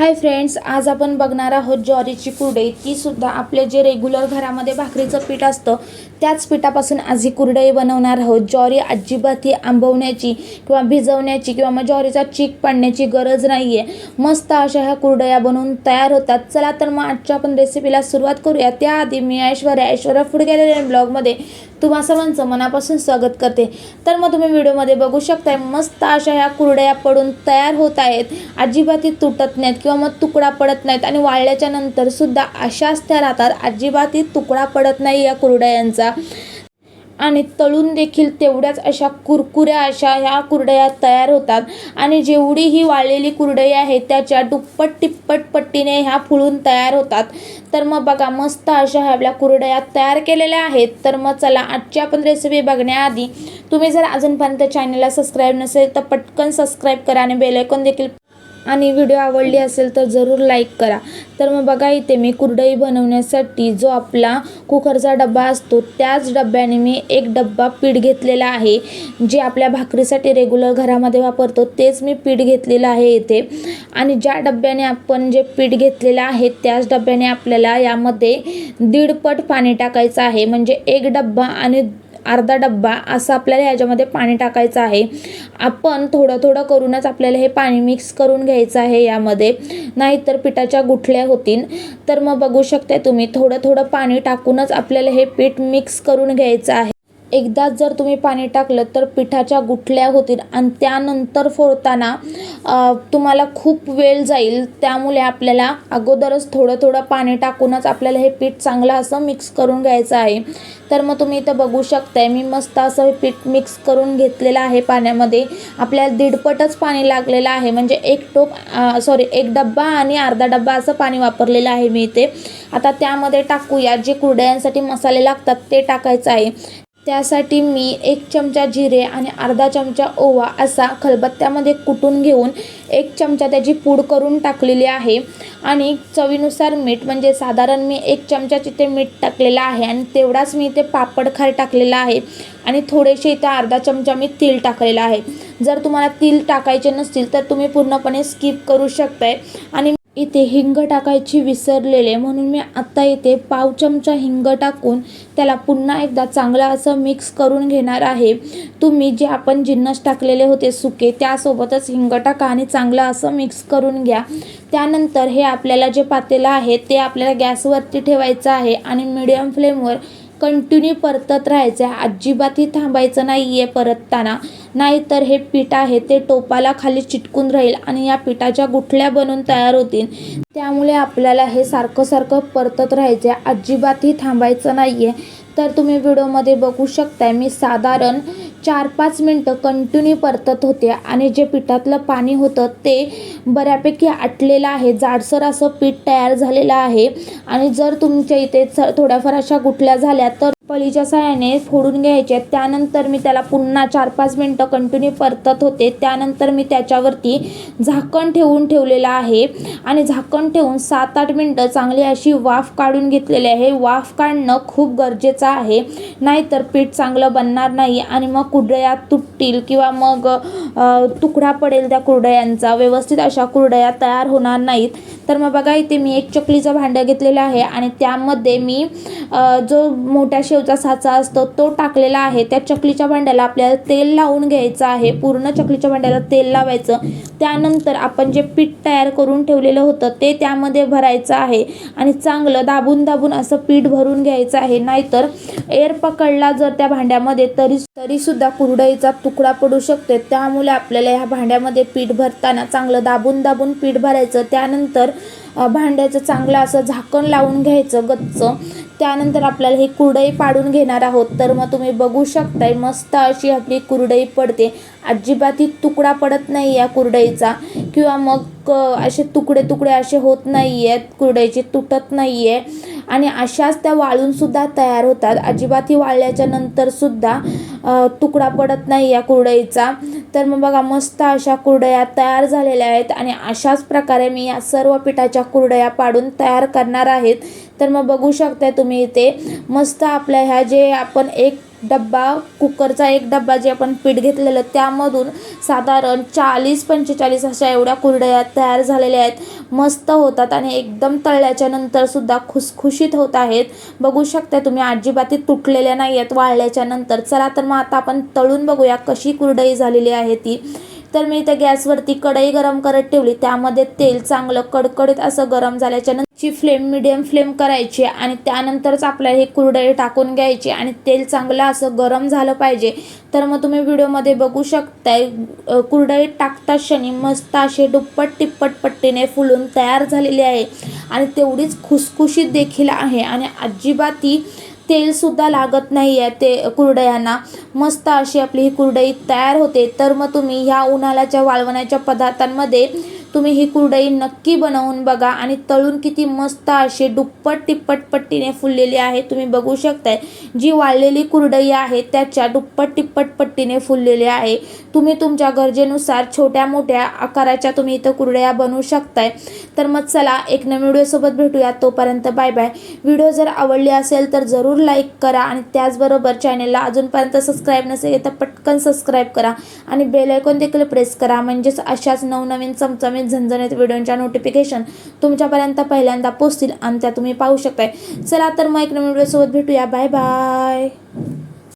Hi friends आज आपण बघणार आहोत ज्वारीची कुरडई. ती सुद्धा आपले जे रेग्युलर घरामध्ये भाकरीचं पीठ असतं त्याच पिठापासून आज ही कुरडई बनवणार आहोत. ज्वारी अजिबात ही आंबवण्याची किंवा भिजवण्याची किंवा मग ज्वारीचा चीक पाडण्याची गरज नाही आहे मस्त अशा ह्या कुरडया बनवून तयार होतात. चला तर मग आजच्या आपण रेसिपीला सुरुवात करूया. त्याआधी मी ऐश्वर्या ऐश्वर्या फूड गॅलरी ब्लॉगमध्ये तुम्हा सर्वांचं मनापासून स्वागत करते. तर मग तुम्ही व्हिडिओमध्ये बघू शकताय मस्त अशा ह्या कुरडया पडून तयार होत आहेत. अजिबात ही तुटत नाहीत किंवा मग तुकडा पडत नाहीत आणि वाळल्याच्या नंतर सुद्धा अशाच त्या राहतात अजिबात ही तुकडा पडत नाही या कुरडयांचा आणि तळून देखील तेवढ्याच अशा कुरकुऱ्या अशा ह्या कुरडया तयार होतात. आणि जेवढी ही वाळलेली कुरडई आहे त्याच्या दुप्पट तिप्पट पट्टीने ह्या फुलून तयार होतात. तर मग बघा मस्त अशा ह्या आपल्या कुरडया तयार केलेल्या आहेत. तर मग चला आजची आपण रेसिपी बघण्याआधी तुम्ही जर अजूनपर्यंत चॅनलला सबस्क्राईब नसेल तर पटकन सबस्क्राईब करा आणि बेलायकॉन देखील आणि व्हिडिओ आवडली असेल तर जरूर लाईक करा. तर मग बघा इथे मी कुरडई बनवण्यासाठी जो आपला कुकरचा डब्बा असतो त्याच डब्याने मी एक डब्बा पीठ घेतलेला आहे जे आपल्या भाकरीसाठी रेग्युलर घरामध्ये वापरतो तेच मी पीठ घेतलेलं आहे इथे. आणि ज्या डब्याने आपण जे पीठ घेतलेलं आहे त्याच डब्याने आपल्याला यामध्ये दीडपट पाणी टाकायचं आहे. म्हणजे एक डब्बा आणि अर्धा डब्बा असं आपल्याला ह्याच्यामध्ये पाणी टाकायचं आहे. आपण थोडं थोडं करूनच आपल्याला हे पाणी मिक्स करून घ्यायचं आहे यामध्ये. नाहीतर पिठाच्या गुठल्या होतील. तर मग बघू शकता तुम्ही थोडं थोडं पाणी टाकूनच आपल्याला हे पीठ मिक्स करून घ्यायचं आहे. एकदाच जर तुम्ही पाणी टाकलं तर पिठाच्या गुठल्या होतील आणि त्यानंतर फोडताना तुम्हाला खूप वेळ जाईल. त्यामुळे आपल्याला अगोदरच थोडं थोडं पाणी टाकूनच आपल्याला हे पीठ चांगलं असं मिक्स करून घ्यायचं आहे. तर मग तुम्ही इथं बघू शकताय मी मस्त असं हे पीठ मिक्स करून घेतलेलं आहे पाण्यामध्ये. आपल्याला दीडपटच पाणी लागलेलं आहे. म्हणजे एक टोप सॉरी एक डब्बा आणि अर्धा डब्बा असं पाणी वापरलेलं आहे मी इथे. आता त्यामध्ये टाकूया. जे कुरड्यांसाठी मसाले लागतात ते टाकायचं आहे. त्यासाठी मी एक चमचा जिरे आणि अर्धा चमचा ओवा असा खलबत्त्यामध्ये कुटून घेऊन एक चमचा त्याची पूड करून टाकलेली आहे. आणि चवीनुसार मीठ म्हणजे साधारण मी एक चमचा ते मीठ टाकलेलं आहे आणि तेवढाच मी इथे पापड खार टाकलेला आहे. आणि थोडेसे इथे अर्धा चमचा मी तीळ टाकलेला आहे. जर तुम्हाला तील टाकायचे नसतील तर तुम्ही पूर्णपणे स्किप करू शकताय. आणि इथे हिंग टाकायची विसरलेले म्हणून मी आत्ता इथे पाव चमचा हिंग टाकून त्याला पुन्हा एकदा चांगलं असं मिक्स करून घेणार आहे. तुम्ही जे आपण जिन्नस टाकलेले होते सुके त्यासोबतच हिंग टाका आणि चांगलं असं मिक्स करून घ्या. त्यानंतर हे आपल्याला जे पातेलं आहे ते आपल्याला गॅसवरती ठेवायचं आहे आणि मिडियम फ्लेमवर कंटिन्यू परतत राहायचं आहे अजिबातही थांबायचं नाही आहे परतताना नाहीतर हे पीठ आहे ते टोपाला खाली चिटकून राहील आणि या पिठाच्या गुठल्या बनून तयार होतील. त्यामुळे आपल्याला हे सारखं सारखं परतत राहायचं आहे अजिबातही थांबायचं नाही आहे तर तुम्ही व्हिडिओमध्ये बघू शकताय मी साधारण चार पाच मिनटं कंटिन्यू परतत होते आणि जे पिठातलं पाणी होतं ते बऱ्यापैकी आटलेलं आहे. जाडसर असं पीठ तयार झालेलं आहे आणि जर तुमच्या इथे थोड्याफार अशा गुठल्या झाल्या तर पलीच्या सहाय्याने फोडून घ्यायचे. त्यानंतर मी त्याला पुन्हा चार पाच मिनटं कंटिन्यू परतत होते. त्यानंतर मी त्याच्यावरती झाकण ठेवून ठेवलेलं आहे. आणि झाकण ठेवून सात आठ मिनटं चांगली अशी वाफ काढून घेतलेली आहे. वाफ काढणं खूप गरजेचं आहे. नाहीतर पीठ चांगलं बनणार नाही आणि मग कुरडया तुटतील किंवा मग तुकडा पडेल त्या कुरडयांचा. व्यवस्थित अशा कुरडया तयार होणार नाहीत. तर मग बघा इथे मी एक चकलीचं भांडं घेतलेलं आहे आणि त्यामध्ये मी जो मोठ्या शेवचा साचा असतो तो टाकलेला आहे. त्या चकलीच्या भांड्याला आपल्याला तेल लावून घ्यायचं आहे. पूर्ण चकलीच्या भांड्याला तेल लावायचं. त्यानंतर आपण जे पीठ तयार करून ठेवलेलं होतं ते त्यामध्ये भरायचं आहे आणि चांगलं दाबून दाबून असं पीठ भरून घ्यायचं आहे. नाहीतर एअर पकडला जर त्या भांड्यामध्ये तरी तरीसुद्धा कुरडईचा तुकडा पडू शकते. त्यामुळे आपल्याला ह्या भांड्यामध्ये पीठ भरताना चांगलं दाबून दाबून पीठ भरायचं. त्यानंतर भांड्याचं चांगलं असं झाकण लावून घ्यायचं गच्च. त्यानंतर आपल्याला ही कुरडई पाडून घेणार आहोत. तर मग तुम्ही बघू शकताय मस्त अशी आपली कुरडई पडते. अजिबात ही तुकडा पडत नाही या कुरडईचा. किंवा मग असे तुकडे तुकडे असे होत नाही आहेत कुरडईचे तुटत नाही आहे आणि अशाच त्या वाळूनसुद्धा तयार होतात. अजिबात ही वाळल्याच्या नंतरसुद्धा तुकडा पडत नाही या कुरडईचा. तर मग बघा मस्त अशा कुरडया तयार झालेल्या आहेत आणि अशाच प्रकारे मी या सर्व पिठाच्या कुरडया पाडून तयार करणार आहेत. तर मग बघू शकता तुम्ही इथे मस्त आपल्या ह्या जे आपण एक डब्बा कुकरचा एक डब्बा जे आपण पीठ घेतलेलं त्यामधून साधारण चाळीस पंचेचाळीस अशा एवढ्या कुरडया तयार झालेल्या आहेत. मस्त होतात आणि एकदम तळल्याच्या नंतर सुद्धा खुसखुशीत होत आहेत. बघू शकता तुम्ही अजिबात तुटलेल्या नाही आहेत वाळल्याच्या नंतर. चला तर मग आता आपण तळून बघूया कशी कुरडई झालेली आहे ती. तर मी इथे गॅसवरती कढई गरम करत ठेवली. त्यामध्ये तेल चांगलं कडकडीत असं गरम झाल्याच्यानंतर ची फ्लेम मिडियम फ्लेम करायची आणि त्यानंतरच आपल्याला हे कुरडई टाकून घ्यायची आणि तेल चांगलं असं गरम झालं पाहिजे. तर मग तुम्ही व्हिडिओमध्ये बघू शकताय कुरडई टाकता क्षणी मस्त असे दुप्पट तिप्पट पट्टीने फुलून तयार झालेली आहे आणि तेवढीच खुसखुशीत देखील आहे आणि अजिबात ती तेलसुद्धा लागत नाही आहे ते कुरडयांना. मस्त अशी आपली ही कुरडई तयार होते. तर मग तुम्ही ह्या उन्हाळ्याच्या वाळवण्याच्या पदार्थांमध्ये तुम्ही ही कुरडई नक्की बनवून बघा आणि तळून किती मस्त अशी दुप्पट तिप्पट पट्टीने फुललेली आहे. तुम्ही बघू शकताय. जी वाळलेली कुरडई आहे त्याच्या दुप्पट तिप्पट पट्टीने फुललेली आहे. तुम्ही तुमच्या गरजेनुसार छोट्या मोठ्या आकाराच्या तुम्ही इथं कुरडया बनवू शकताय. तर मग चला एक नवीन व्हिडिओसोबत भेटूया तोपर्यंत बाय बाय. व्हिडिओ जर आवडली असेल तर जरूर लाईक करा आणि त्याचबरोबर चॅनेलला अजूनपर्यंत सबस्क्राईब नसेल तर पटकन सबस्क्राईब करा आणि बेल आयकॉन देखील प्रेस करा. म्हणजेच अशाच नवनवीन चमचमीत झणझणीत व्हिडिओच्या नोटिफिकेशन तुमच्यापर्यंत पहिल्यांदा पोचतील आणि त्या तुम्ही पाहू शकताय. चला तर मग एक नवीन व्हिडिओसोबत भेटूया. Bye bye